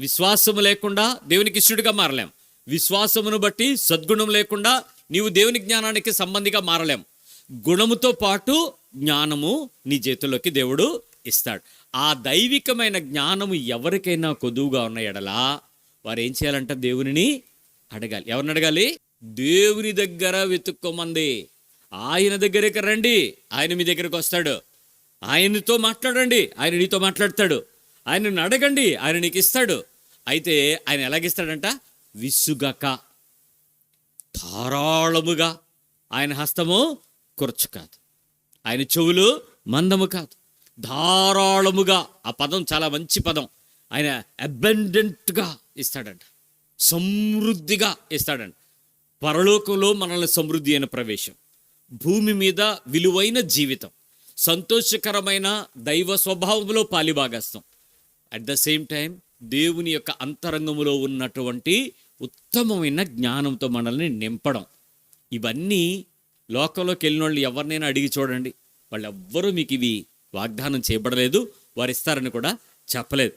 విశ్వాసము లేకుండా దేవునికి ఇష్టడిగా మారలేం. విశ్వాసమును బట్టి సద్గుణం లేకుండా నీవు దేవుని జ్ఞానానికి సంబంధిగా మారలేం. గుణముతో పాటు జ్ఞానము నీ చేతుల్లోకి దేవుడు ఇస్తాడు. ఆ దైవికమైన జ్ఞానము ఎవరికైనా కొదువుగా ఉన్న ఎడలా వారు ఏం చేయాలంట దేవునిని అడగాలి. ఎవరిని అడగాలి? దేవుని దగ్గర వెతుక్కోమంది. ఆయన దగ్గరికి రండి. ఆయన మీ దగ్గరికి వస్తాడు. ఆయనతో మాట్లాడండి. ఆయన నీతో మాట్లాడతాడు. ఆయనను అడగండి. ఆయన నీకు ఇస్తాడు. అయితే ఆయన ఎలాగిస్తాడంట? విసుగక. ధారాళముగా. ఆయన హస్తము కురచు కాదు. ఆయన చెవులు మందము కాదు. ధారాళముగా. ఆ పదం చాలా మంచి పదం. ఆయన అబెండెంట్గా ఇస్తాడంట. సమృద్ధిగా ఇస్తాడంట. పరలోకంలో మనల్ని సమృద్ధి అయిన ప్రవేశం. భూమి మీద విలువైన జీవితం. సంతోషకరమైన దైవ స్వభావంలో పాలిభాగస్తాం అట్ ద సేమ్ టైం దేవుని యొక్క అంతరంగములో ఉన్నటువంటి ఉత్తమమైన జ్ఞానంతో మనల్ని నింపడం. ఇవన్నీ లోకంలోకి వెళ్ళిన వాళ్ళు ఎవరినైనా అడిగి చూడండి. వాళ్ళు ఎవ్వరూ మీకు ఇవి వాగ్దానం చేయబడలేదు వారు ఇస్తారని కూడా చెప్పలేదు.